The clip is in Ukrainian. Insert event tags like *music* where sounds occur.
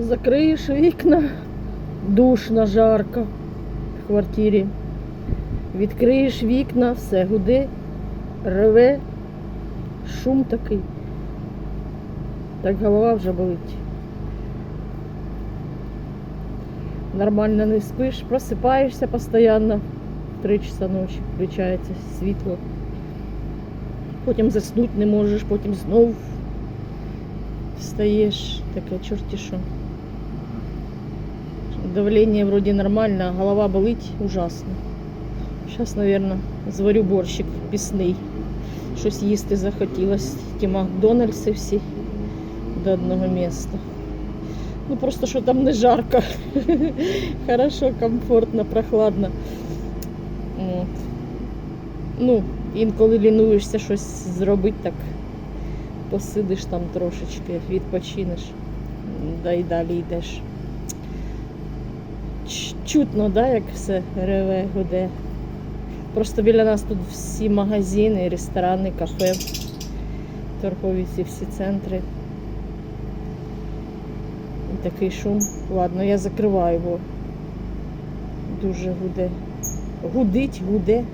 Закриєш вікна, душно, жарко в квартирі. Відкриєш вікна, все гуде, реве, шум такий. Так голова вже болить. Нормально не спиш, просипаєшся постійно. В 3 часа ночі включається світло. Потім заснути не можеш, потім знов встаєш, таке чорті що. Давление вроде нормально, а голова болить ужасно. Сейчас, наверное, зварю борщик пісний. Щось їсти захотілось. Ті Макдональдси всі до одного міста. Ну просто що там не жарко. *laughs* Хорошо, комфортно, прохладно. От. Ну, інколи лінуєшся щось зробити, так посидиш там трошечки, відпочинеш, да і далі йдеш. Чутно, да, як все реве, гуде. Просто біля нас тут всі магазини, ресторани, кафе, торгові ці всі центри. І такий шум. Ладно, я закриваю, бо дуже гуде. Гудить, гуде.